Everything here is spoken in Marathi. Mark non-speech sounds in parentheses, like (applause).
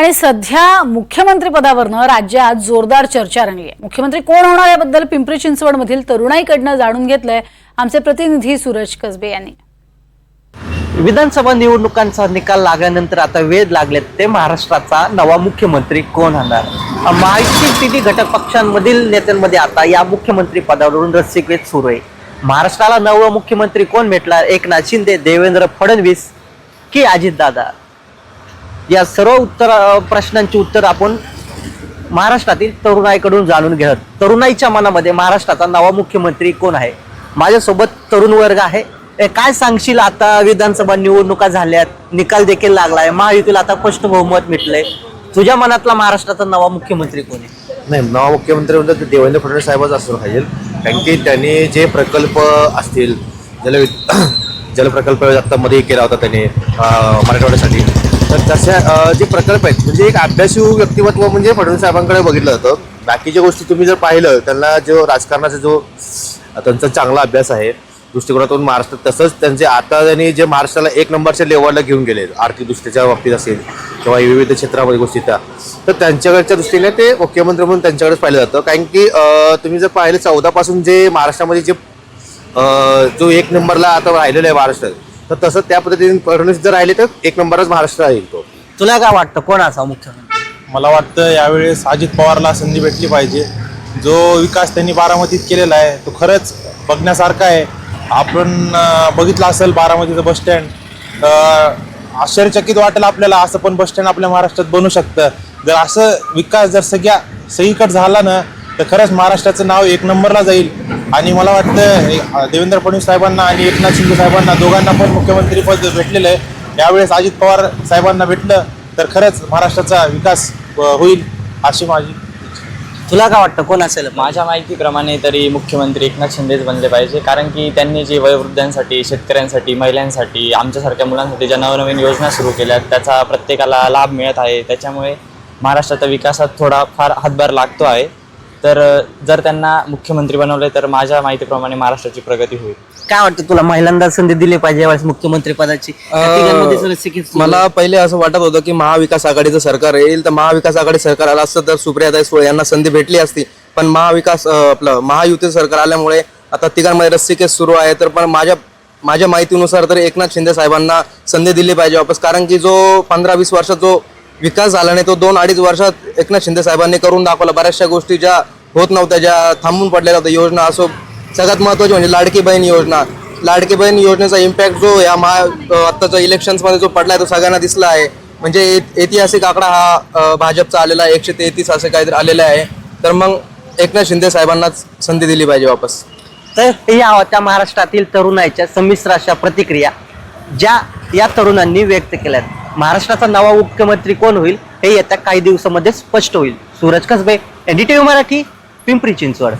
आणि सध्या मुख्यमंत्री पदावरनं राज्यात जोरदार चर्चा रंगली आहे मुख्यमंत्री कोण होणार याबद्दल पिंपरी चिंचवडमधील तरुणाईकडनं जाणून घेतलंय आमचे प्रतिनिधी सूरज कसबे यांनी. विधानसभा निवडणुकांचा निकाल लागल्यानंतर आता वेध लागलेत ते महाराष्ट्राचा नवा मुख्यमंत्री कोण होणार? महायुती तिन्ही घटक पक्षांमधील नेत्यांमध्ये आता या मुख्यमंत्री पदावरून रस्सीखेच सुरू आहे. महाराष्ट्राला नवं मुख्यमंत्री कोण भेटणार? एकनाथ शिंदे देवेंद्र फडणवीस की अजितदादा? या सर्व उत्तर प्रश्नांची उत्तर आपण महाराष्ट्रातील तरुणाईकडून जाणून घेत तरुणाईच्या मनामध्ये महाराष्ट्राचा नवा मुख्यमंत्री कोण आहे? माझ्यासोबत तरुण वर्ग आहे. काय सांगशील आता विधानसभा निवडणुका झाल्यात? निकाल देखील लागला आहे महायुतीला आता स्पष्ट बहुमत मिटलंय तुझ्या मनातला महाराष्ट्राचा नवा मुख्यमंत्री कोण आहे? नाही नवा मुख्यमंत्री म्हणजे देवेंद्र फडणवीस साहेबच असलं पाहिजे कारण की त्यांनी जे प्रकल्प असतील जल (clears throat) जलप्रकल्प आत्ता मध्ये केला होता त्यांनी मराठवाड्यासाठी. तर तशा जे प्रकल्प आहेत म्हणजे एक अभ्यासू व्यक्तिमत्व म्हणजे फडणवीस साहेबांकडे बघितलं जातं बाकीच्या गोष्टी तुम्ही जर पाहिलं त्यांना जो राजकारणाचा जो त्यांचा चांगला अभ्यास आहे दृष्टिकोनातून महाराष्ट्रात तसंच त्यांचे आता त्यांनी जे महाराष्ट्राला एक नंबरच्या लेवलला घेऊन गेले आर्थिक दृष्टीच्या बाबतीत असेल किंवा विविध क्षेत्रामध्ये गोष्टी त्या तर त्यांच्याकडच्या दृष्टीने ते मुख्यमंत्री म्हणून त्यांच्याकडेच पाहिलं जातं. कारण की तुम्ही जर पाहिलं चौदापासून जे महाराष्ट्रामध्ये जे जो एक नंबरला आता राहिलेलं आहे महाराष्ट्रात तर तसं त्या पद्धतीने फडणवीस जर राहिले तर एक नंबरच महाराष्ट्र राहील तो. तुला काय वाटतं? कोण असा मुख्यमंत्री मला वाटतं यावेळेस अजित पवारला संधी भेटली पाहिजे. जो विकास त्यांनी बारामतीत केलेला आहे तो खरंच बघण्यासारखा आहे. आपण अं, बघितलं असेल बारामतीचं बसस्टँड आश्चर्यचकित वाटेल आपल्याला असं पण बसस्टँड आपल्या महाराष्ट्रात बनू शकतं. जर असं विकास जर सगळ्या सगळीकडे झाला ना तर खरंच महाराष्ट्राचं नाव एक नंबरला जाईल. आणि मला वाटतं हे, देवेंद्र फडणवीस साहेबांना आणि एकनाथ शिंदे साहेबांना दोघांना पण मुख्यमंत्री पद भेटलेलं आहे. यावेळेस अजित पवार साहेबांना भेटलं तर खरंच महाराष्ट्राचा विकास होईल अशी माझी तुला काय वाटतं कोण असेल? माझ्या माहितीप्रमाणे तरी मुख्यमंत्री एकनाथ शिंदेच बनले पाहिजे. कारण की त्यांनी जे वयोवृद्धांसाठी शेतकऱ्यांसाठी महिलांसाठी आमच्यासारख्या मुलांसाठी ज्या नवनवीन योजना सुरू केल्यात त्याचा प्रत्येकाला लाभ मिळत आहे. त्याच्यामुळे महाराष्ट्राच्या विकासात थोडा फार हातभार लागतो आहे. तर जर त्यांना मुख्यमंत्री बनवले तर माझ्या माहितीप्रमाणे महाराष्ट्राची प्रगती होईल. काय वाटतं तुला? महिलांना संधी दिली पाहिजे यावेळेस मुख्यमंत्री पदाची. या तिघांमध्ये. मला पहिले असं वाटत होतं की महाविकास आघाडीचं सरकार येईल तर महाविकास आघाडी सरकार आलं असतं तर सुप्रियाताई सुळे यांना संधी भेटली असती. पण महाविकास अं, आपलं महायुती सरकार आल्यामुळे आता तिघांमध्ये रस्सीकेस सुरू आहे तर पण माझ्या माझ्या माहितीनुसार तर एकनाथ शिंदे साहेबांना संधी दिली पाहिजे वापस. कारण की जो पंधरा वीस वर्षात जो विकास झाला नाही तो दोन अडीच वर्षात एकनाथ शिंदे साहेबांनी करून दाखवला. बऱ्याचशा गोष्टी ज्या होत नव्हत्या ज्या थांबून पडलेल्या होत्या योजना असो सगळ्यात महत्त्वाची म्हणजे लाडकी बहीण योजना. लाडकी बहीण योजनेचा इम्पॅक्ट जो या महा आत्ताचा आत्ताच्या इलेक्शन्समध्ये जो पडला आहे तो सगळ्यांना दिसला आहे. म्हणजे ऐतिहासिक आकडा हा भाजपचा आलेला आहे एकशे तेहतीस असे काहीतरी आलेले आहे. तर मग एकनाथ शिंदे साहेबांनाच संधी दिली पाहिजे वापस. तर या होत्या महाराष्ट्रातील तरुणाईच्या संमिश्र अशा प्रतिक्रिया ज्या या तरुणांनी व्यक्त केल्यात. महाराष्ट्राचा नवा मुख्यमंत्री कोण होईल हे येत्या काही दिवसामध्ये स्पष्ट होईल. सूरज कसबे एनडीटीव्ही मराठी पिंपरी चिंचवड.